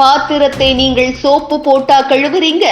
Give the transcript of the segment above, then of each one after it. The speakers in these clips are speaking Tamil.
பாத்திரத்தை நீங்கள் சோப்பு போட்டா கழுவுறீங்க.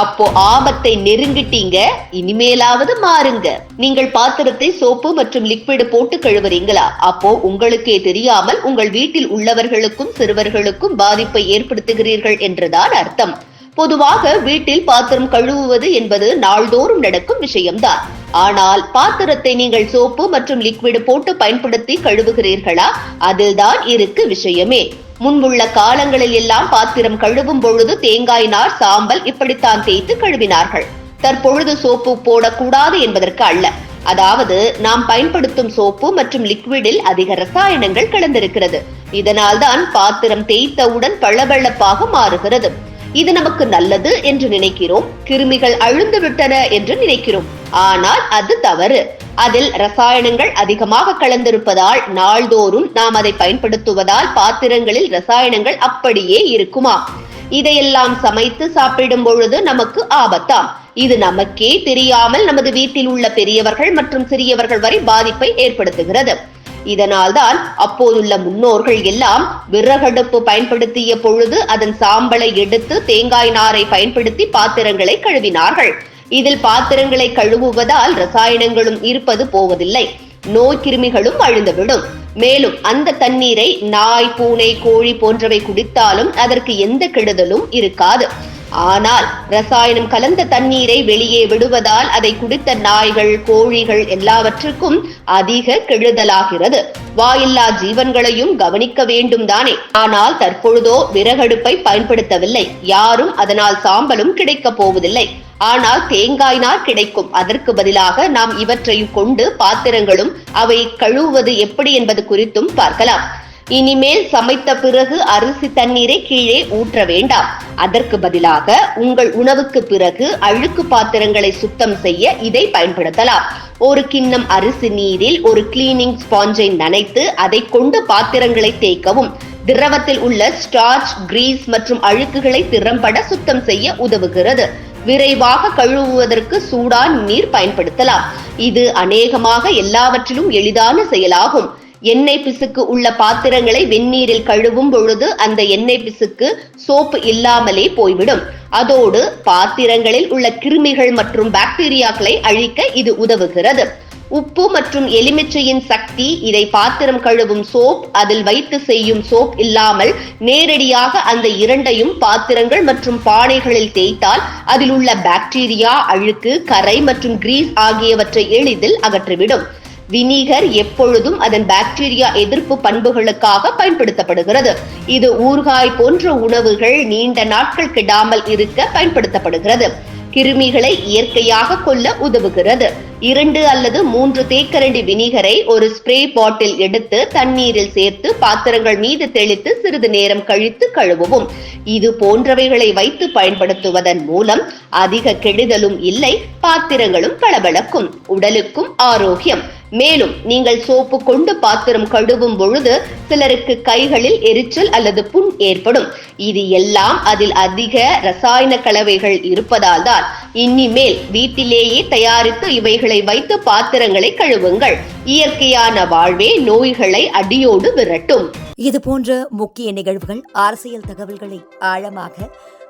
அப்போ ஆபத்தை நெருங்கிட்டீங்க. இனிமேலாவது மாறுங்க. நீங்கள் பாத்திரத்தை சோப்பு மற்றும் லிக்விட் போட்டு கழுவுறீங்களா? அப்போ உங்களுக்கே தெரியாமல் உங்கள் வீட்டில் உள்ளவர்களுக்கும் சிறுவர்களுக்கும் பாதிப்பை ஏற்படுத்துகிறீர்கள் என்றுதான் அர்த்தம். பொதுவாக வீட்டில் பாத்திரம் கழுவுவது என்பது நாள்தோறும் நடக்கும் விஷயம்தான். ஆனால் பாத்திரத்தை நீங்கள் சோப்பு மற்றும் லிக்விட் போட்டு பயன்படுத்தி கழுவுகிறீர்களா? அதில்தான் இருக்கு விஷயமே. முன்புள்ள காலங்களில் எல்லாம் பாத்திரம் கழுவும் பொழுது தேங்காய் நார் சாம்பல் இப்படித்தான் தேய்த்து கழுவினார்கள். தற்பொழுது சோப்பு போடக்கூடாது என்பதற்கு அல்ல. அதாவது நாம் பயன்படுத்தும் சோப்பு மற்றும் லிக்விடில் அதிக ரசாயனங்கள் கலந்திருக்கிறது. இதனால்தான் பாத்திரம் தேய்த்தவுடன் பளபளப்பாக மாறுகிறது. இது நமக்கு நல்லது என்று நினைக்கிறோம். கிருமிகள் அழுந்து விட்டன என்று நினைக்கிறோம். ஆனால் அது தவறு. அதில் ரசாயனங்கள் அதிகமாக கலந்திருப்பதால் நாள்தோறும் நாம் அதை பயன்படுத்துவதால் பாத்திரங்களில் ரசாயனங்கள் அப்படியே இருக்குமா? இதையெல்லாம் சமைத்து சாப்பிடும் பொழுது நமக்கு ஆபத்தாம். இது நமக்கே தெரியாமல் நமது வீட்டில் உள்ள பெரியவர்கள் மற்றும் சிறியவர்கள் வரை பாதிப்பை ஏற்படுத்துகிறது. இதனால்தான் அப்போதுள்ள முன்னோர்கள் எல்லாம் விறகடுப்பு பயன்படுத்திய பொழுது அதன் சாம்பலை எடுத்து தேங்காய் நாரை பயன்படுத்தி பாத்திரங்களை கழுவினார்கள். இதில் பாத்திரங்களை கழுவுவதால் ரசாயனங்களும் இருப்பது போவதில்லை. நோய் கிருமிகளும் அழிந்துவிடும். மேலும் அந்த தண்ணீரை நாய் பூனை கோழி போன்றவை குடித்தாலும் அதற்கு எந்த கெடுதலும் இருக்காது. ஆனால் ரசாயனம் கலந்த தண்ணீரை வெளியே விடுவதால் அதை குடித்த நாய்கள் கோழிகள் எல்லாவற்றுக்கும் அதிக கெடுதலாகிறது. வாயில்லா ஜீவன்களையும் கவனிக்க வேண்டும் தானே. ஆனால் தற்பொழுதோ விறகடுப்பை பயன்படுத்தவில்லை. யாரும் அதனால் சாம்பலும் கிடைக்கப் போவதில்லை. ஆனால் தேங்காய் நார் கிடைக்கும். அதற்கு பதிலாக நாம் இவற்றையும் கொண்டு பாத்திரங்களும் அவை கழுவுவது எப்படி என்பது குறித்தும் பார்க்கலாம். இனிமேல் சமைத்த பிறகு அரிசி தண்ணீரை கீழே ஊற்ற வேண்டாம். அதற்கு பதிலாக உங்கள் உணவுக்கு பிறகு அழுக்கு பாத்திரங்களை சுத்தம் செய்ய இதை பயன்படுத்தலாம். ஒரு கிண்ணம் அரிசி நீரில் ஒரு கிளீனிங் ஸ்பாஞ்சை நனைத்து அதை கொண்டு பாத்திரங்களை தேய்க்கவும். திரவத்தில் உள்ள ஸ்டார்ச் கிரீஸ் மற்றும் அழுக்குகளை திறம்பட சுத்தம் செய்ய உதவுகிறது. விரைவாக கழுவுவதற்கு சூடான் நீர் பயன்படுத்தலாம். இது அநேகமாக எல்லாவற்றிலும் எளிதான செயலாகும். எண்ணெய் பிசுக்கு உள்ள பாத்திரங்களை வெந்நீரில் கழுவும் பொழுது அந்த எண்ணெய் பிசுக்கு சோப்பு இல்லாமலே போய்விடும். அதோடு பாத்திரங்களில் உள்ள கிருமிகள் மற்றும் பாக்டீரியாக்களை அழிக்க இது உதவுகிறது. உப்பு மற்றும் எலுமிச்சையின் சக்தி இதை பாத்திரம் கழுவும் சோப் அதில் வைத்து செய்யும் சோப் இல்லாமல் நேரடியாக அந்த இரண்டையும் பாத்திரங்கள் மற்றும் பானைகளில் தேய்த்தால் அதில் உள்ள பாக்டீரியா அழுக்கு கரை மற்றும் கிரீஸ் ஆகியவற்றை எளிதில் அகற்றிவிடும். வினிகர் எப்பொழுதும் அதன் பாக்டீரியா எதிர்ப்பு பண்புகளுக்காக பயன்படுத்தப்படுகிறது. இது ஊறுகாய் போன்ற உணவுகள் நீண்ட நாட்கள் கெடாமல் இருக்க பயன்படுத்தப்படுகிறது. கிருமிகளை இயற்கையாக கொல்ல உதவுகிறது. இரண்டு அல்லது மூன்று தேக்கரண்டி வினிகரை ஒரு ஸ்ப்ரே பாட்டில் எடுத்து தண்ணீரில் சேர்த்து பாத்திரங்கள் மீது தெளித்து சிறிது நேரம் கழித்து கழுவவும். இது போன்றவைகளை வைத்து பயன்படுத்துவதன் மூலம் அதிக கெடுதலும் இல்லை பாத்திரங்களும் பளபளக்கும் உடலுக்கும் ஆரோக்கியம். மேலும் நீங்கள் சோப்பு கொண்டு பாத்திரம் கழுவும் பொழுது சிலருக்கு கைகளில் எரிச்சல் அல்லது புண் ஏற்படும். இது எல்லாம் அதில் அதிக ரசாயன கலவைகள் இருப்பதால் தான். இனிமேல் வீட்டிலேயே தயாரித்து இவைகளை வைத்து பாத்திரங்களை கழுவுங்கள். இயற்கையான வாழ்வே நோய்களை அடியோடு விரட்டும். இது போன்ற முக்கிய நிகழ்வுகள் அரசியல் தகவல்களை ஆழமாக